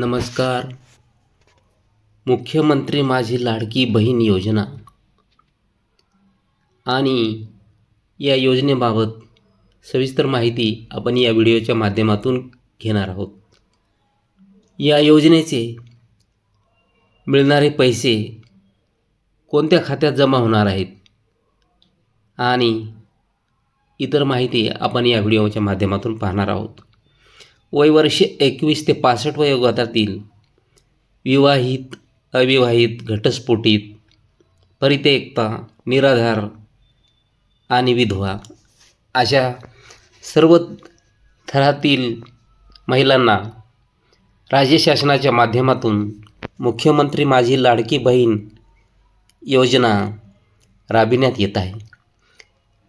नमस्कार. मुख्यमंत्री माझी लाडकी बहीण योजना आणि या योजनेबाबत सविस्तर माहिती आपण या व्हिडिओच्या माध्यमातून घेणार आहोत. या योजनेचे मिळणारे पैसे कोणत्या खात्यात जमा होणार आहेत आणि इतर माहिती आपण या व्हिडिओच्या माध्यमातून पाहणार आहोत. वयवर्ष एकवीस ते पासष्ट वयोगटातील विवाहित अविवाहित घटस्फोटित परित्यक्ता निराधार आणि विधवा अशा सर्व थरातील महिलांना राज्य शासनाच्या माध्यमातून मुख्यमंत्री माझी लाडकी बहीण योजना राबविण्यात येत आहे.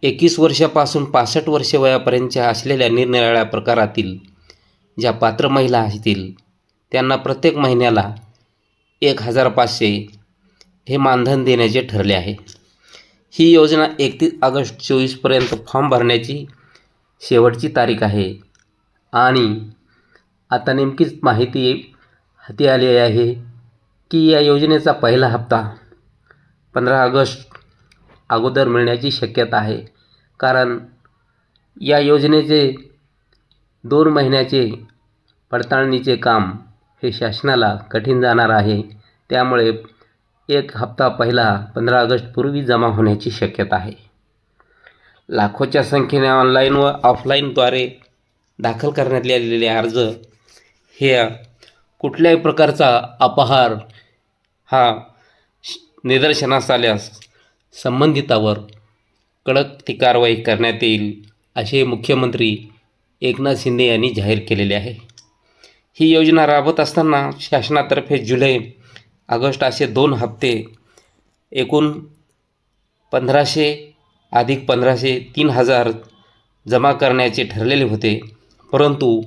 एकवीस वर्षापासून पासष्ट वर्ष वयापर्यंतच्या असलेल्या निरनिराळ्या प्रकारातील ज्या पात्र महिला असतील त्यांना प्रत्येक महिन्याला एक हजार पाचशे हे मानधन देण्याचे ठरले आहे. ही योजना एकतीस ऑगस्ट चोवीसपर्यंत फॉर्म भरण्याची शेवटची तारीख आहे. आणि आता नेमकीच माहिती हाती आली आहे की या योजनेचा पहिला हप्ता पंधरा ऑगस्ट अगोदर मिळण्याची शक्यता आहे. कारण या योजनेचे दोन महिन्याचे पडताळणीचे काम हे शासनाला कठीण जाणार आहे. त्यामुळे एक हप्ता पहिला पंधरा ऑगस्टपूर्वी जमा होण्याची शक्यता आहे. लाखोच्या संख्येने ऑनलाईन व ऑफलाईनद्वारे दाखल करण्यात आलेले अर्ज हे कुठल्याही प्रकारचा अपहार हा श- निदर्शनास आल्यास संबंधितावर कडक ती कारवाई करण्यात येईल असे मुख्यमंत्री एकनाथ शिंदे यांनी जाहीर केलेले आहे. ही योजना राबवत असताना शासनातर्फे जुलै ऑगस्ट असे दोन हप्ते एकूण पंधराशे अधिक पंधराशे तीन हजार जमा करण्याचे ठरलेले होते. परंतु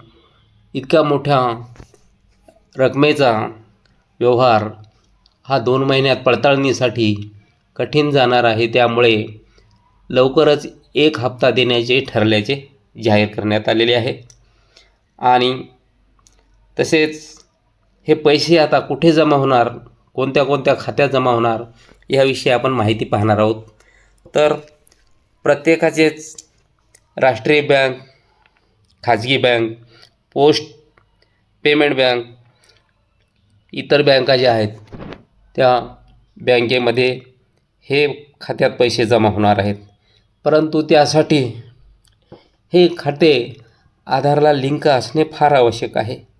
इतक्या मोठ्या रकमेचा व्यवहार हा दोन महिन्यात पडताळणीसाठी कठीण जाणार आहे. त्यामुळे लवकरच एक हप्ता देण्याचे ठरल्याचे जाहीर करण्यात आलेले आहे. आणि तसेच हे पैसे आता कुठे जमा होणार कोणत्या कोणत्या खात्यात जमा होणार याविषयी आपण माहिती पाहणार आहोत. तर प्रत्येकाचेच राष्ट्रीय बँक खाजगी बँक पोस्ट पेमेंट बँक इतर बँका ज्या आहेत त्या बँकेमध्ये हे खात्यात पैसे जमा होणार आहेत. परंतु त्यासाठी हे खाते आधारला लिंक असणे फार आवश्यक आहे.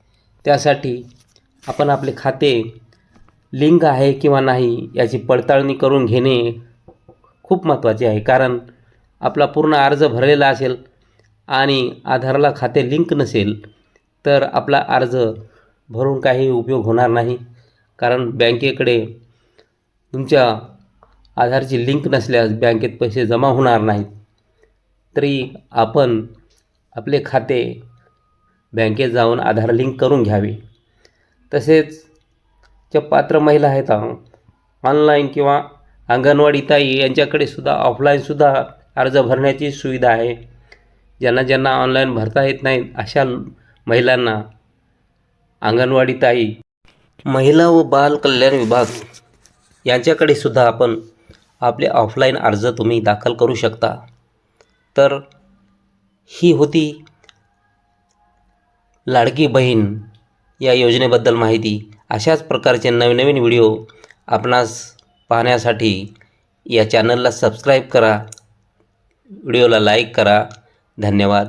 त्यासाठी आपण आपले खाते लिंक आहे किंवा नाही याची पडताळणी करून घेणे खूप महत्त्वाचे आहे. कारण आपला पूर्ण अर्ज भरलेला असेल आणि आधारला खाते लिंक नसेल तर आपला अर्ज भरून काही उपयोग होणार नाही. कारण बँकेकडे तुमच्या आधारची लिंक नसल्यास बँकेत पैसे जमा होणार नाहीत. तरी आपण आपले खाते बँकेत जाऊन आधार लिंक करून घ्यावे. तसेच ज्या पात्र महिला आहेत ऑनलाईन किंवा अंगणवाडी ताई यांच्याकडे सुद्धा ऑफलाईनसुद्धा अर्ज भरण्याची सुविधा आहे. ज्यांना ज्यांना ऑनलाईन भरता येत नाही अशा महिलांना अंगणवाडी ताई महिला व बाल कल्याण विभाग यांच्याकडे सुद्धा आपण आपले ऑफलाईन अर्ज तुम्ही दाखल करू शकता. तर ही होती लाडकी बहीण या योजनेबद्दल माहिती अशाच प्रकारचे नवनवीन व्हिडिओ आपणास पाहण्यासाठी या चॅनलला सबस्क्राईब करा व्हिडिओला लाईक करा. धन्यवाद.